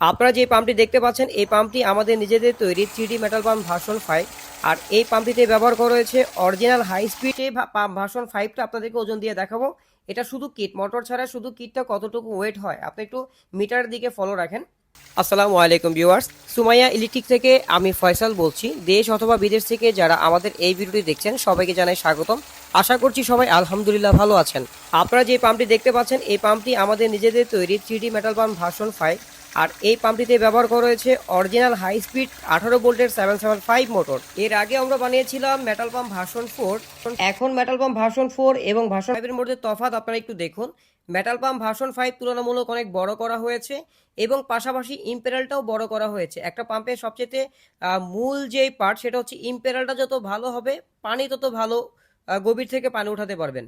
আপনারা যে পাম্পটি দেখতে পাচ্ছেন, এই পাম্পটি আমাদের নিজেদের তৈরি three D metal pump version five. আর এই পাম্পটিতে ব্যবহার করা হয়েছে original high speed pump version ফাইভটা আপনাদেরকে ওজন দিয়ে দেখাবো। এটা শুধু কিট, মোটর ছাড়া শুধু কিটটা কতটুকু ওয়েট হয়, আপনি একটু মিটারের দিকে ফলো রাখেন। আসসালামু আলাইকুম ভিউয়ার্স সুমাইয়া ইলেকট্রিক থেকে আমি ফয়সাল বলছি। দেশ অথবা বিদেশ থেকে যারা আমাদের এই ভিডিওটি দেখছেন, সবাইকে জানাই স্বাগতম। আশা করছি সবাই আলহামদুলিল্লাহ ভালো আছেন। আপনারা যে পাম্পটি দেখতে পাচ্ছেন, এই পাম্পটি আমাদের নিজেদের তৈরি three D metal pump version five. আর এই পাম্পটিতে ব্যবহার করা হয়েছে অরিজিনাল হাই স্পিড আঠারো ভোল্টের সেভেন সেভেন ফাইভ মোটর এর আগে আমরা বানিয়েছিলাম মেটাল পাম্প ভার্সন ফোর এখন মেটাল পাম্প ভার্সন ফোর এবং ভার্সন ফাইভের মধ্যে তফাৎ আপনারা একটু দেখুন। মেটাল পাম্প ভার্সন ফাইভ তুলনামূলক অনেক বড় করা হয়েছে এবং পাশাপাশি ইম্পেরালটাও বড় করা হয়েছে। একটা পাম্পের সবচেয়ে মূল যে পার্ট সেটা হচ্ছে ইম্পেরালটা যত ভালো হবে, পানি তত ভালো গভীর থেকে পানি উঠাতে পারবেন।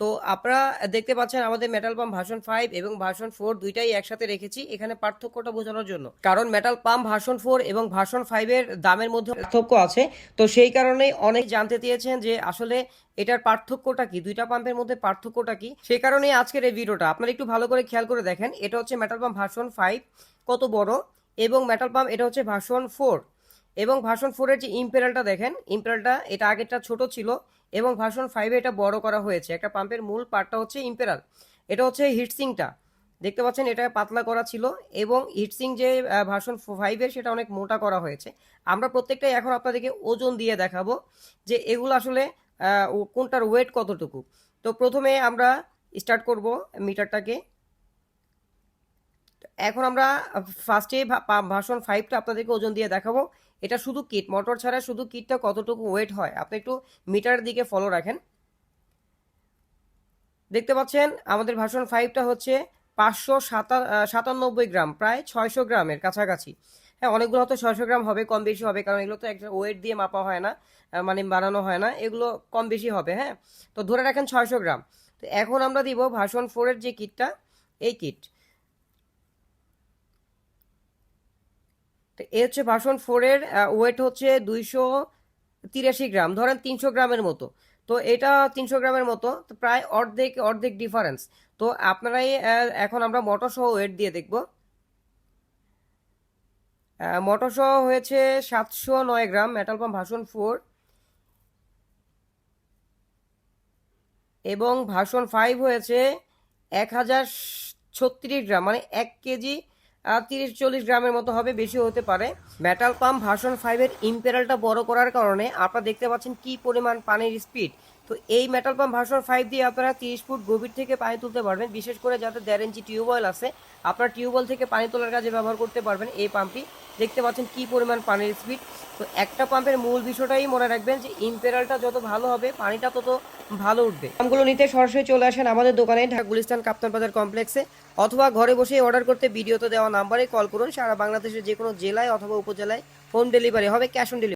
তো আপনারা দেখতে পাচ্ছেন আমাদের মেটাল পাম্প ভার্সন ফাইভ এবং ভার্সন ফোর দুইটাই একসাথে রেখেছি, এখানে পার্থক্যটা বোঝানোর জন্য। কারণ মেটাল পাম্প ভার্সন ফোর এবং ভার্সন ফাইভের দামের মধ্যে পার্থক্য আছে, তো সেই কারণেই অনেক জানতে চেয়েছেন যে আসলে এটার পার্থক্যটা কি, দুইটা পাম্পের মধ্যে পার্থক্যটা কি। সেই কারণেই আজকের এই ভিডিওটা আপনারা একটু ভালো করে খেয়াল করে দেখেন, এটা হচ্ছে মেটাল পাম্প ভার্সন ফাইভ কত বড়, এবং মেটাল পাম্প এটা হচ্ছে ভার্সন ফোর এবং ভার্সন ফোরের যে ইম্পেরালটা দেখেন ইম্পেরালটা এটা আগেরটা ছোট ছিল এবং ভার্সন ফাইভে এটা বড় করা হয়েছে। একটা পাম্পের মূল পার্টটা হচ্ছে ইম্পেরাল এটা হচ্ছে হিটসিংটা দেখতে পাচ্ছেন এটা পাতলা করা ছিল এবং হিটসিং যে ভার্সন ফাইভের সেটা অনেক মোটা করা হয়েছে। আমরা প্রত্যেকটাই এখন আপনাদেরকে ওজন দিয়ে দেখাবো যে এগুলো আসলে কোনটার ওয়েট কতটুকু। তো প্রথমে আমরা স্টার্ট করব মিটারটাকে। এখন আমরা ফার্স্টে ভার্সন ফাইভটা আপনাদেরকে ওজন দিয়ে দেখাবো। এটা শুধু কিট মোটর ছাড়া শুধু কিটটা কতটুকু ওয়েট হয়? আপনি একটু মিটারের দিকে ফলো রাখেন। দেখতে পাচ্ছেন, আমাদের ভার্সন ফাইভটা হচ্ছে পাঁচশো সাতানব্বই গ্রাম, প্রায় ছয়শো গ্রামের কাছাকাছি। হ্যাঁ অনেকগুলো হয়তো ছয়শো গ্রাম হবে, কম বেশি হবে, কারণ এগুলো তো একটা ওয়েট দিয়ে মাপা হয় না মানে বানানো হয় না, এগুলো কম বেশি হবে হ্যাঁ। তো ধরে রাখেন ছয়শো গ্রাম। তো এখন আমরা দিব ভার্সন ফোরের যে কিটটা এই কিট তো এ হচ্ছে ভার্সন ফোরের ওয়েট হচ্ছে দুইশো তিরাশি গ্রাম, ধরেন তিনশো গ্রামের মতো। তো এটা তিনশো গ্রামের মতো, তো প্রায় অর্ধেক অর্ধেক ডিফারেন্স তো আপনারাই এখন আমরা মোটর সহ ওয়েট দিয়ে দেখব। মোটর সহ হয়েছে সাতশো নয় gram metal pump version four এবং ভার্সন ফাইভ হয়েছে এক হাজার ছত্রিশ গ্রাম মানে এক কেজি তিরিশ চল্লিশ গ্রামের মতো হবে বেশি হতে পারে। মেটাল পাম্প ভার্সন ফাইভের ইম্পেরালটা বড় করার কারণে আপনারা দেখতে পাচ্ছেন কি পরিমাণ পানির স্পিড তো এই মেটাল পাম্প ভার্সন ফাইভ দিয়ে আপনারা তিরিশ ফুট গভীর থেকে পানি তুলতে পারবেন, বিশেষ করে যাতে দেড় ইঞ্চি টিউবওয়েল আছে। আপনার টিউবওয়েল থেকে পানি তোলার কাজে ব্যবহার করতে পারবেন এই পাম্পটি দেখতে পাচ্ছেন কি পরিমাণ পানির স্পিড তো একটা পাম্পের মূল বিষয়টাই মনে রাখবেন যে ইম্পেরালটা যত ভালো হবে, পানিটা তত ভালো উঠবে। পাম্পগুলো নিতে সরাসরি চলে আসেন আমাদের দোকানে, ঢাকা গুলিস্তান কাপ্তান বাজার কমপ্লেক্সে অথবা ঘরে বসে অর্ডার করতে ভিডিওতে দেওয়া নাম্বারে কল করুন। সারা বাংলাদেশের যে কোনো জেলায় অথবা উপজেলায় হোম ডেলিভারি হবে ক্যাশ অন ডেলিভারি